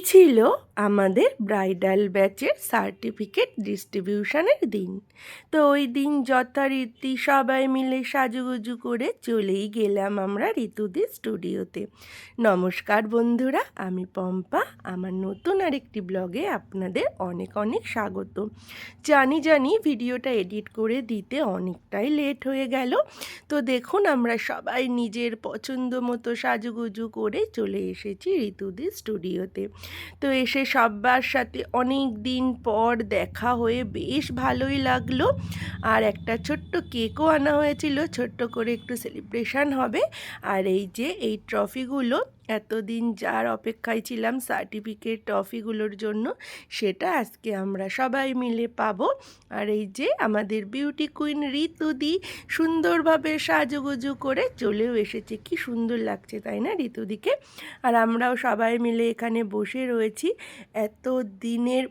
ছিল। আমাদের ব্রাইডাল ব্যাচের সার্টিফিকেট ডিস্ট্রিবিউশনের দিন। তো ওই দিন যথারীতি সবাই মিলে সাজুগুজু করে চলেই গেলাম আমরা ঋতুদি স্টুডিওতে। নমস্কার বন্ধুরা, আমি পম্পা। আমার নতুন আরেকটি ব্লগে আপনাদের অনেক অনেক স্বাগত। জানি জানি ভিডিওটা এডিট করে দিতে অনেকটাই লেট হয়ে গেল। তো দেখুন আমরা সবাই নিজের পছন্দ মতো সাজুগুজু করে চলে এসেছি ঋতুদি স্টুডিওতে। তো এসে সবার সাথে অনেক দিন পর দেখা হয়ে বেশ ভালোই লাগল। আর একটা ছোট্ট কেকও আনা হয়েছিল, ছোট্ট করে একটু সেলিব্রেশন হবে। আর এই যে, এই ট্রফিগুলো এতদিন যার অপেক্ষায় ছিলাম সার্টিফিকেট ট্রফিগুলোর জন্য, সেটা আজকে আমরা সবাই মিলে পাবো। আর এই যে, আমাদের বিউটি কুইন ঋতুদি সুন্দরভাবে সাজুগুজু করে চলেও এসেছে। কি সুন্দর লাগছে, তাই না ঋতুদিকে আর আমরাও সবাই মিলে এখানে বসে রয়েছি। এত দিনের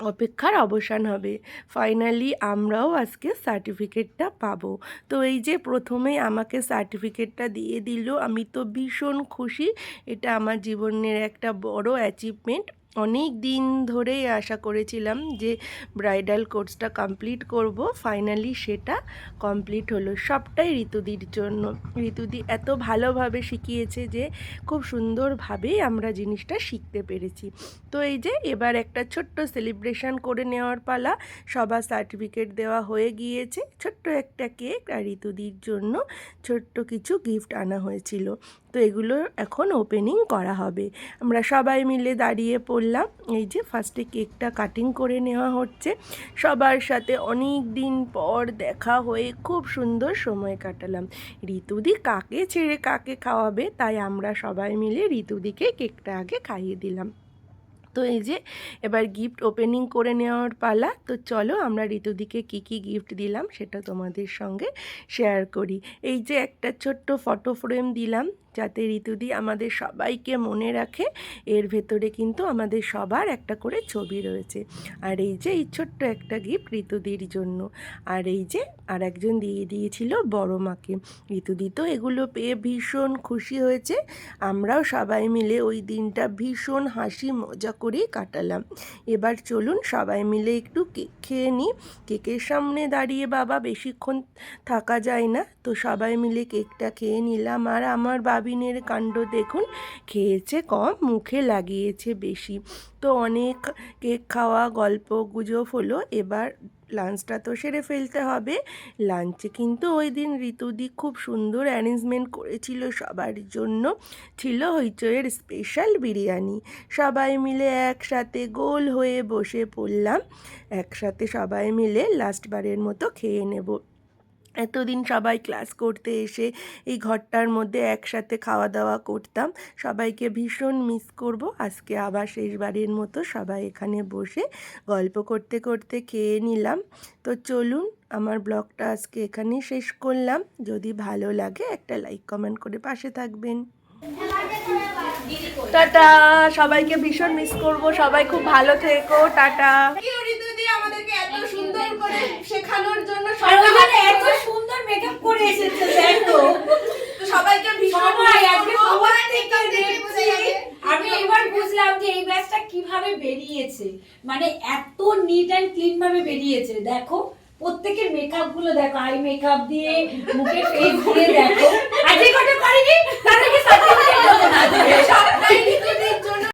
অপেক্ষার অবসান হবে। ফাইনালি আমরাও আজকে সার্টিফিকেটটা পাবো। তো এই যে প্রথমে আমাকে সার্টিফিকেটটা দিয়ে দিল, আমি তো ভীষণ খুশি। এটা আমার জীবনের একটা বড় অ্যাচিভমেন্ট অনেক দিন ধরেই আশা করেছিলাম যে ব্রাইডাল কোর্সটা কমপ্লিট করব। ফাইনালি সেটা কমপ্লিট হলো। সবটাই ঋতুদির জন্য। ঋতুদি এত ভালোভাবে শিখিয়েছে যে খুব সুন্দরভাবেই আমরা জিনিসটা শিখতে পেরেছি। তো এই যে এবার একটা ছোট্ট সেলিব্রেশন করে নেওয়ার পালা। সবার সার্টিফিকেট দেওয়া হয়ে গিয়েছে। ছোট্ট একটা কেক আর ঋতুদির জন্য ছোট্ট কিছু গিফট আনা হয়েছিল। তো এগুলো এখন ওপেনিং করা হবে। আমরা সবাই মিলে দাঁড়িয়ে পড়লাম এই যে ফার্স্টে কেকটা কাটিং করে নেওয়া হচ্ছে। সবার সাথে অনেক দিন পর দেখা হয়ে খুব সুন্দর সময় কাটালাম। ঋতুদি কাকে ছেড়ে কাকে খাওয়াবে তাই আমরা সবাই মিলে ঋতুদিকে কেকটা আগে খাইয়ে দিলাম। তো এই যে এবার গিফট ওপেনিং করে নেওয়ার পালা। তো চলো আমরা ঋতুদিকে কী কী গিফট দিলাম সেটা তোমাদের সঙ্গে শেয়ার করি। এই যে একটা ছোট্ট ফটো ফ্রেম দিলাম। যাতে ঋতুদি আমাদের সবাইকে মনে রাখে, এর ভেতরে কিন্তু আমাদের সবার একটা করে ছবি রয়েছে। আর এই যে, এই ছোট্ট একটা গিফট ঋতুদির জন্য। আর এই যে আর একজন দিয়ে দিয়েছিল বড় মাকে। ঋতুদি তো এগুলো পেয়ে ভীষণ খুশি হয়েছে। আমরাও সবাই মিলে ওই দিনটা ভীষণ হাসি মজা করেই কাটালাম। এবার চলুন সবাই মিলে একটু কেক খেয়ে নিই। কেকের সামনে দাঁড়িয়ে বাবা বেশিক্ষণ থাকা যায় না। তো সবাই মিলে কেকটা খেয়ে নিলাম। আর আমার বাবিনের কাণ্ড দেখুন। খেয়েছে কম, মুখে লাগিয়েছে বেশি। তো অনেক কেক খাওয়া, গল্প গুজব হলো। এবার লাঞ্চটা তো সেরে ফেলতে হবে। লাঞ্চে কিন্তু ওই দিন ঋতুদি খুব সুন্দর অ্যারেঞ্জমেন্ট করেছিল সবার জন্য। ছিল হইচইয়ের স্পেশাল বিরিয়ানি। সবাই মিলে একসাথে গোল হয়ে বসে পড়লাম। একসাথে সবাই মিলে লাস্টবারের মতো খেয়ে নেব। এতদিন সবাই ক্লাস করতে এসে এই ঘরটার মধ্যে একসাথে খাওয়া দাওয়া করতাম। সবাইকে ভীষণ মিস করব। আজকে আবার শেষবারের মতো সবাই এখানে বসে গল্প করতে করতে খেয়ে নিলাম। তো চলুন আমার ব্লগটা আজকে এখানেই শেষ করলাম। যদি ভালো লাগে একটা লাইক কমেন্ট করে পাশে থাকবেন। টাটা! সবাইকে ভীষণ মিস করব। সবাই খুব ভালো থেকো। টাটা! আমাদেরকে এত সুন্দর করে শেখানোর জন্য কীভাবে বেরিয়েছে? মানে এত নিট অ্যান্ড ক্লিন ভাবে বেরিয়েছে। দেখো, প্রত্যেকের মেকআপগুলো দেখো আই মেকআপ দিয়ে মুখে ফেস দিয়ে দেখো।